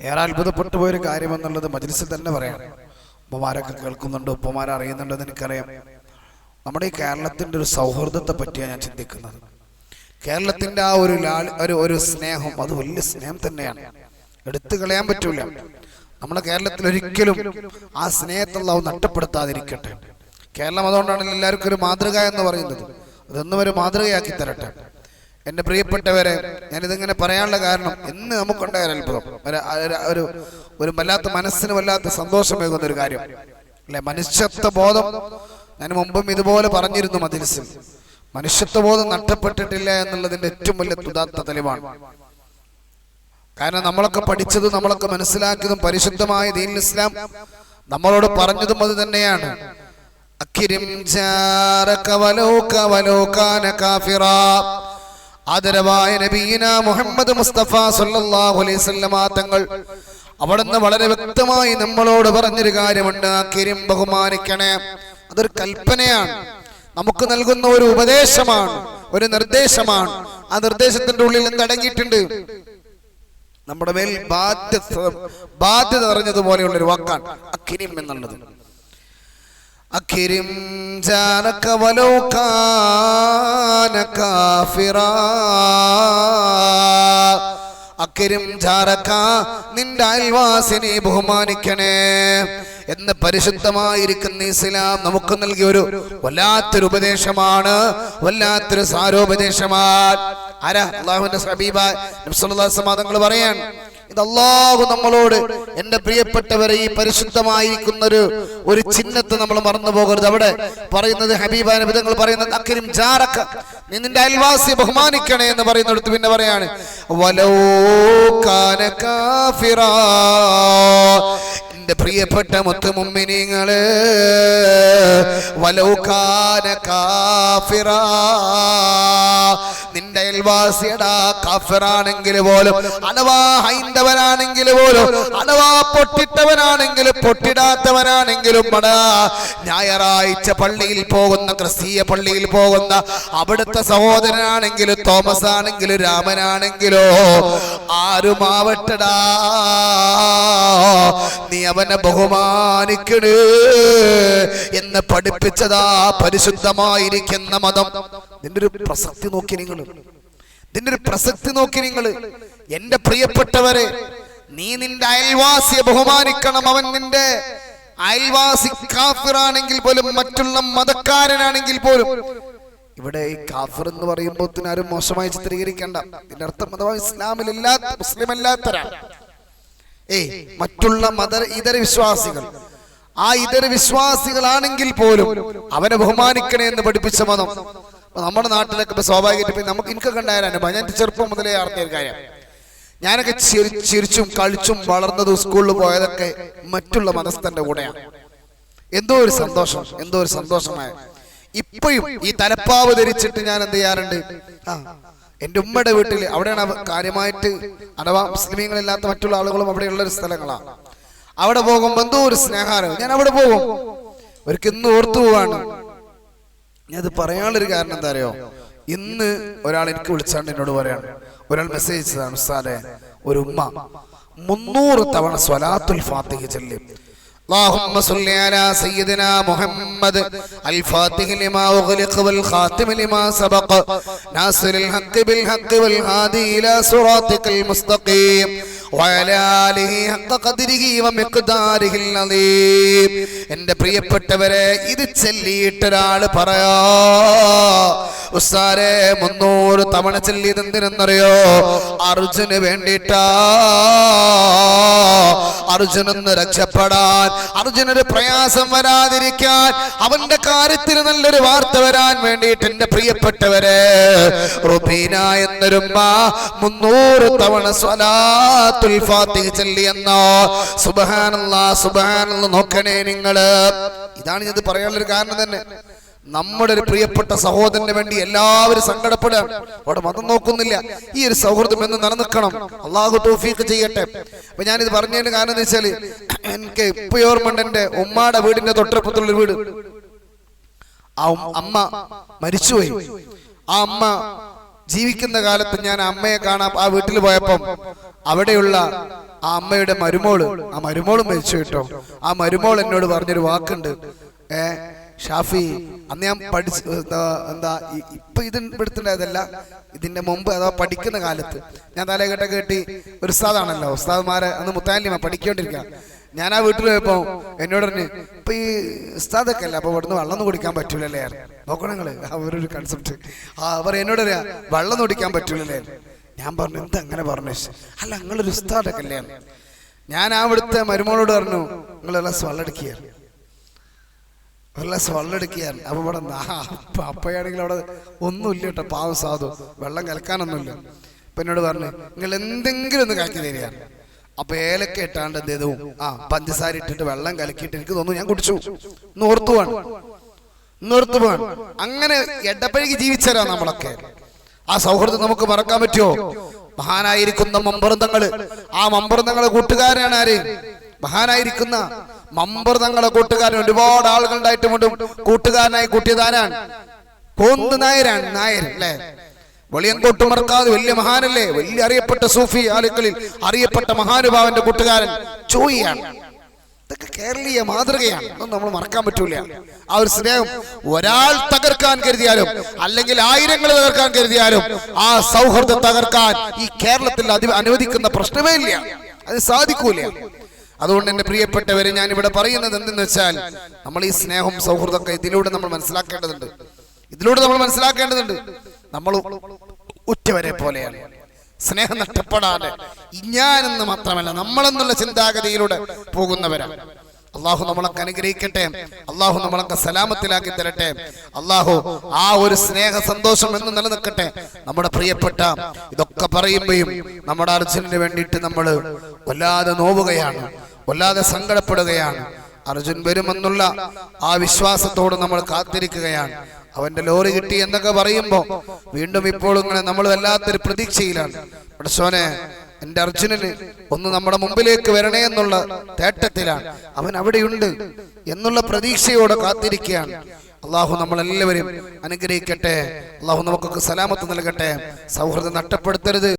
ഏറെ അത്ഭുതപ്പെട്ടു പോയൊരു കാര്യം എന്നുള്ളത് മജ്ലിസിൽ തന്നെ പറയാം. ഉപ്പമാരൊക്കെ കേൾക്കുന്നുണ്ട് ഉപ്പമാരെ അറിയുന്നുണ്ടെന്ന് എനിക്കറിയാം. നമ്മുടെ ഈ കേരളത്തിന്റെ ഒരു സൗഹൃദത്തെ പറ്റിയാണ് ഞാൻ ചിന്തിക്കുന്നത്. കേരളത്തിന്റെ ആ ഒരു ലാൾ ഒരു ഒരു സ്നേഹം അത് വലിയ സ്നേഹം തന്നെയാണ്. എടുത്തു കളയാൻ പറ്റൂല. നമ്മുടെ കേരളത്തിൽ ഒരിക്കലും ആ സ്നേഹത്തുള്ള നഷ്ടപ്പെടുത്താതിരിക്കട്ടെ. കേരളം അതുകൊണ്ടാണ് എല്ലാവർക്കും ഒരു മാതൃക എന്ന് പറയുന്നത്. അതൊന്നും ഒരു മാതൃകയാക്കി തരട്ടെ. എന്റെ പ്രിയപ്പെട്ടവരെ ഞാനിതിങ്ങനെ പറയാനുള്ള കാരണം ഇന്ന് നമുക്കുണ്ടായ ഒരു അത്ഭുതം. ഒരു ഒരു വല്ലാത്ത മനസ്സിന് വല്ലാത്ത സന്തോഷമേകുന്ന ഒരു കാര്യം. അല്ലെ? മനുഷ്യത്വ ബോധം ഞാൻ മുമ്പും ഇതുപോലെ പറഞ്ഞിരുന്നു മതിൽസിൽ മനുഷ്യത്വ ബോധം നഷ്ടപ്പെട്ടിട്ടില്ല എന്നുള്ളതിന്റെ ഏറ്റവും വലിയ തുതാത്ത തെളിവാണ്. കാരണം നമ്മളൊക്കെ പഠിച്ചതും നമ്മളൊക്കെ മനസ്സിലാക്കിയതും പരിശുദ്ധമായ ദീൻ ഇസ്ലാം നമ്മളോട് പറഞ്ഞതും അത് തന്നെയാണ്. അക്കിരിം ജാറ കവലോ കവലോ കാന കാഫിറാ. ആദരവായ നബീന മുഹമ്മദ് മുസ്തഫ സല്ലല്ലാഹു അലൈഹി വസല്ലമ തങ്ങൾ അവിടുന്ന് വളരെ വ്യക്തമായി നമ്മളോട് പറഞ്ഞൊരു കാര്യമുണ്ട്. കിരിം ബഹുമാനിക്കണേ. അതൊരു കൽപ്പനയാണ്. നമുക്ക് നൽകുന്ന ഒരു ഉപദേശമാണ് ഒരു നിർദ്ദേശമാണ്. ആ നിർദ്ദേശത്തിന്റെ ഉള്ളിൽ എന്തടങ്ങിയിട്ടുണ്ട് നമ്മുടെ മേൽ ബാധ്യത ബാധ്യത അറിഞ്ഞതുപോലെയുള്ള ഒരു വാക്കാണ് അക്കിരിം എന്നുള്ളത്. അക്കിരിം ജാനക വലൗ കാന കാഫിറാ. അക്കിരിം ജാരക നിന്റെ അയൽവാസിനെ ബഹുമാനിക്കണേ എന്ന് പരിശുദ്ധമായിരിക്കുന്ന ഇസ്ലാം നമുക്ക് നൽകിയ ഒരു വല്ലാത്തൊരു ഉപദേശമാണ് വല്ലാത്തൊരു സാരോപദേശമാണ്. ആരാ? അള്ളാഹുവിന്റെ തങ്ങൾ പറയാൻ അള്ളാഹു നമ്മളോട് എന്റെ പ്രിയപ്പെട്ടവരെ ഈ പരിശുദ്ധമായിരിക്കുന്ന ഒരു ഒരു ചിഹ്നത്തെ നമ്മൾ മറന്നു പോകരുത്. അവിടെ പറയുന്നത് ഹബീബ വിധങ്ങൾ പറയുന്നത് അക്കരും ജാറക്ക നീ നിന്റെ അയൽവാസിയെ ബഹുമാനിക്കണേ എന്ന് പറയുന്നിടത്ത് പിന്നെ പറയാണ് വലോ കാന എന്റെ പ്രിയപ്പെട്ട മുത്തുമുമ്മിനിങ്ങൾ വലൗകാന കാഫിറാ. നിന്റെ അയൽവാസിയടാ കാഫിറാണെങ്കിൽ പോലും അഥവാ ഹൈന്ദവനാണെങ്കിൽ പോലും അഥവാ പൊട്ടിട്ടവനാണെങ്കിലും പൊട്ടിടാത്തവനാണെങ്കിലും അടാ ഞായറാഴ്ച പള്ളിയിൽ പോകുന്ന ക്രിസ്തീയ പള്ളിയിൽ പോകുന്ന അവിടുത്തെ സഹോദരനാണെങ്കിലും തോമസ് ആണെങ്കിലും രാമനാണെങ്കിലോ ആരുമാവട്ടടാ നീ അവനെ ബഹുമാനിക്കണേ എന്ന് പഠിപ്പിച്ചതാ പരിശുദ്ധമായിരിക്കുന്ന മതം. ഇതിന്റെ ഒരു പ്രസക്തി നോക്കി നിങ്ങൾ നിന്റെ ഒരു പ്രസക്തി നോക്കി നിങ്ങൾ എന്റെ പ്രിയപ്പെട്ടവരെ നീ നിന്റെ അയൽവാസിയെ ബഹുമാനിക്കണം. അവൻ നിന്റെ അയൽവാസി കാഫിറാണെങ്കിൽ പോലും മറ്റുള്ള മതക്കാരനാണെങ്കിൽ പോലും ഇവിടെ ഈ കാഫിർ എന്ന് പറയുമ്പോൾ ആരും മോശമായി ചിത്രീകരിക്കേണ്ട. ഇതിന്റെ അർത്ഥം അഥവാ ഇസ്ലാമിലില്ലാത്ത മുസ്ലിം അല്ലാത്തരാണ് ഏയ് മറ്റുള്ള മത ഇതര വിശ്വാസികൾ. ആ ഇതര വിശ്വാസികളാണെങ്കിൽ പോലും അവനെ ബഹുമാനിക്കണേ എന്ന് പഠിപ്പിച്ച മതം. നമ്മുടെ നാട്ടിലൊക്കെ ഇപ്പൊ സ്വാഭാവികമായിട്ട് നമുക്ക് എനിക്ക് കണ്ടായ അനുഭവം. ഞാൻ ചെറുപ്പം മുതലേ അറിഞ്ഞ ഒരു കാര്യം. ഞാനൊക്കെ ചിരി ചിരിച്ചും കളിച്ചും വളർന്നതും സ്കൂളിൽ പോയതൊക്കെ മറ്റുള്ള മതസ്ഥന്റെ കൂടെയാണ് എന്തോ ഒരു സന്തോഷം എന്തോ ഒരു സന്തോഷമായ. ഇപ്പോഴും ഈ തലപ്പാവ് ധരിച്ചിട്ട് ഞാൻ എന്ത് ചെയ്യാറുണ്ട്? ആ എന്റെ ഉമ്മയുടെ വീട്ടിൽ അവിടെയാണ് അവ- കാര്യമായിട്ട് അഥവാ മുസ്ലിമീങ്ങളില്ലാത്ത മറ്റുള്ള ആളുകളും അവിടെയുള്ള ഒരു സ്ഥലങ്ങളാണ് അവിടെ പോകുമ്പോ എന്തോ ഒരു സ്നേഹാരം. ഞാൻ അവിടെ പോകും. അവർക്ക് ഇന്ന് ഓർത്തു പോവാണ്. ഞാൻ അത് പറയാനുള്ളൊരു കാരണം എന്താ അറിയോ ഇന്ന് ഒരാൾ എനിക്ക് വിളിച്ചാണ്ട് എന്നോട് പറയാണ് ഒരാൾ മെസ്സേജ് ചെയ്തതാണ് ഉസ്താദെ ഒരു ഉമ്മ മുന്നൂറ് തവണ സ്വലാത്തുൽ ഫാത്തിഹ ചൊല്ലി اللهم صل على سيدنا محمد الفاتح لما أغلق والخاتم لما سبق ناصر الحق بالحق والهادي إلى صراطك المستقيم എന്റെ പ്രിയപ്പെട്ടവരെ ഇത് ചൊല്ലിയിട്ടൊരാൾ പറയാ മുന്നൂറ് തവണ ചെല്ലിയതെന്തിനെന്നറിയോ? അർജുന് വേണ്ടിയിട്ടാ അർജുനൊന്ന് രക്ഷപ്പെടാൻ അർജുനൊരു പ്രയാസം വരാതിരിക്കാൻ അവന്റെ കാര്യത്തിൽ നല്ലൊരു വാർത്ത വരാൻ വേണ്ടിയിട്ട് എന്റെ പ്രിയപ്പെട്ടവരെ റുബീന എന്നൊരു മുന്നൂറ് തവണ സ്വലാ സ്വലാത്തുൽ ഫാത്തിഹ ചൊല്ലിയെന്നോ? സുബഹാനല്ലാ സുബഹാനല്ല നോക്കണേ നിങ്ങൾ. ഇതാണ് ഇത് പറയാനുള്ളൊരു കാരണം തന്നെ. നമ്മുടെ ഒരു പ്രിയപ്പെട്ട സഹോദരന് വേണ്ടി എല്ലാവരും സങ്കടപ്പെടുകയാണ് അവിടെ മതം നോക്കുന്നില്ല. ഈ ഒരു സൗഹൃദം എന്ന് നിലനിൽക്കണം അള്ളാഹു തോഫീക്ക് ചെയ്യട്ടെ. അപ്പൊ ഞാനിത് പറഞ്ഞതിന് കാരണം എന്ന് വെച്ചാൽ എനിക്ക് ഇപ്പൊ ഓർമ്മയുണ്ട് എന്റെ ഉമ്മാടെ വീടിന്റെ തൊട്ടപ്പുറത്തുള്ള വീട്. ആ അമ്മ മരിച്ചുപോയി. ആ അമ്മ ജീവിക്കുന്ന കാലത്ത് ഞാൻ അമ്മയെ കാണാൻ ആ വീട്ടിൽ പോയപ്പം അവിടെയുള്ള ആ അമ്മയുടെ മരുമോൾ ആ മരുമോൾ മരിച്ചു കേട്ടോ. ആ മരുമോൾ എന്നോട് പറഞ്ഞൊരു വാക്കുണ്ട്. ഏ ഷാഫി അന്ന് ഞാൻ പഠിച്ച് എന്താ ഇപ്പൊ ഇത് ഇവിടുത്തുണ്ടായതല്ല ഇതിന്റെ മുമ്പ് അഥവാ പഠിക്കുന്ന കാലത്ത് ഞാൻ തലകെട്ട കേട്ടി ഒരു ഉസ്താദാണല്ലോ. ഉസ്താദ്മാരെ അന്ന് മുത്താലിമ പഠിക്കൊണ്ടിരിക്കുക ഞാൻ ആ വീട്ടിൽ പോയപ്പോ എന്നോട് പറഞ്ഞു ഇപ്പൊ ഈ ഉസ്താദൊക്കെ അല്ല അപ്പൊ ഇവിടുന്ന് വെള്ളം കുടിക്കാൻ പറ്റൂലല്ലേ? നോക്കണം നിങ്ങൾ അവരൊരു കൺസെപ്റ്റ് ആ അവർ എന്നോട് അറിയാം വെള്ളം കുടിക്കാൻ പറ്റൂലല്ലേ? ഞാൻ പറഞ്ഞു എന്താ അങ്ങനെ പറഞ്ഞു? അല്ല നിങ്ങളൊരു ഉസ്താദൊക്കെ അല്ലേ ഞാൻ ആ ഇവിടുത്തെ മരുമോളോട് പറഞ്ഞു സ്വള്ളടിക്കുകയാണ് ഒരു ഗ്ലാസ് വെള്ളം എടുക്കുകയാണ് അപ്പൊ ഇവിടെ നാ- അപ്പയാണെങ്കിൽ അവിടെ ഒന്നുമില്ല കേട്ടോ പാവം സാധു. വെള്ളം കലക്കാനൊന്നുമില്ല അപ്പൊ എന്നോട് പറഞ്ഞു നിങ്ങൾ എന്തെങ്കിലും ഒന്ന് കാക്കി തരികയാണ് അപ്പൊ ഏലക്ക ഇട്ടാണ്ട് എന്ത് ചെയ്തു? ആ പഞ്ചസാര ഇട്ടിട്ട് വെള്ളം കലക്കിയിട്ട് എനിക്ക് തോന്നുന്നു ഞാൻ കുടിച്ചു. നോർത്തു പോവാണ്. നോർത്തു അങ്ങനെ എടപ്പഴകി ജീവിച്ചരാ നമ്മളൊക്കെ. ആ സൗഹൃദം നമുക്ക് മറക്കാൻ പറ്റുമോ? മഹാനായിരിക്കുന്ന മമ്പർദങ്ങൾ. ആ മമ്പർദങ്ങളെ കൂട്ടുകാരാണ് ആര്? മഹാനായിരിക്കുന്ന മമ്പർദങ്ങളെ കൂട്ടുകാരൻ ഒരുപാട് ആളുകളുണ്ടായിട്ടുമുണ്ടും കൂട്ടുകാരനായി കൂട്ടിയതാരാണ്? കോന്ത് നായരാണ്. നായർ അല്ലേ? വെളിയങ്കോട്ട് മറക്കാതെ വലിയ മഹാനല്ലേ? വലിയ അറിയപ്പെട്ട സൂഫി ആളുകളിൽ അറിയപ്പെട്ട മഹാനുഭാവന്റെ കൂട്ടുകാരൻ ചോയിയാണ്. ഇതൊക്കെ കേരളീയ മാതൃകയാണ്. ഒന്നും നമ്മൾ മറക്കാൻ പറ്റൂല. ആ ഒരു സ്നേഹം ഒരാൾ തകർക്കാൻ കരുതിയാലും അല്ലെങ്കിൽ ആയിരങ്ങൾ തകർക്കാൻ കരുതിയാലും ആ സൗഹൃദം തകർക്കാൻ ഈ കേരളത്തിൽ അതി അനുവദിക്കുന്ന പ്രശ്നമേ ഇല്ല. അത് സാധിക്കൂല. അതുകൊണ്ട് എന്റെ പ്രിയപ്പെട്ടവരെ ഞാൻ ഇവിടെ പറയുന്നത് എന്തെന്ന് വെച്ചാൽ നമ്മൾ ഈ സ്നേഹം സൗഹൃദമൊക്കെ ഇതിലൂടെ നമ്മൾ മനസ്സിലാക്കേണ്ടതുണ്ട്. ഇതിലൂടെ നമ്മൾ മനസ്സിലാക്കേണ്ടതുണ്ട്. നമ്മൾ ഉറ്റവരെ പോലെയാണ്. സ്നേഹം നഷ്ടപ്പെടാതെ ഞാനെന്ന് മാത്രമല്ല നമ്മളെന്നുള്ള ചിന്താഗതിയിലൂടെ പോകുന്നവരാണ്. അള്ളാഹു നമ്മളൊക്കെ അനുഗ്രഹിക്കട്ടെ. അള്ളാഹു നമ്മളൊക്കെ സലാമത്തിലാക്കി തരട്ടെ. അള്ളാഹു ആ ഒരു സ്നേഹ സന്തോഷം എന്ന് നിലനിൽക്കട്ടെ. നമ്മുടെ പ്രിയപ്പെട്ട ഇതൊക്കെ പറയുമ്പോഴും നമ്മുടെ അർജുനന് വേണ്ടിയിട്ട് നമ്മൾ വല്ലാതെ നോവുകയാണ്. വല്ലാതെ സങ്കടപ്പെടുകയാണ്. അർജുൻ വരുമെന്നുള്ള ആ വിശ്വാസത്തോട് നമ്മൾ കാത്തിരിക്കുകയാണ്. അവന്റെ ലോറി കിട്ടി എന്നൊക്കെ പറയുമ്പോ വീണ്ടും ഇപ്പോൾ ഇങ്ങനെ നമ്മൾ വല്ലാത്തൊരു പ്രതീക്ഷയിലാണ്. പടച്ചോനെ എന്റെ അർജുനന് ഒന്ന് നമ്മുടെ മുമ്പിലേക്ക് വരണേ എന്നുള്ള തേട്ടത്തിലാണ്. അവൻ അവിടെയുണ്ട് എന്നുള്ള പ്രതീക്ഷയോടെ കാത്തിരിക്കുകയാണ്. അള്ളാഹു നമ്മളെല്ലാവരും അനുഗ്രഹിക്കട്ടെ. അള്ളാഹു നമുക്കൊക്കെ സലാമത്ത് നൽകട്ടെ. സൗഹൃദം നഷ്ടപ്പെടുത്തരുത്.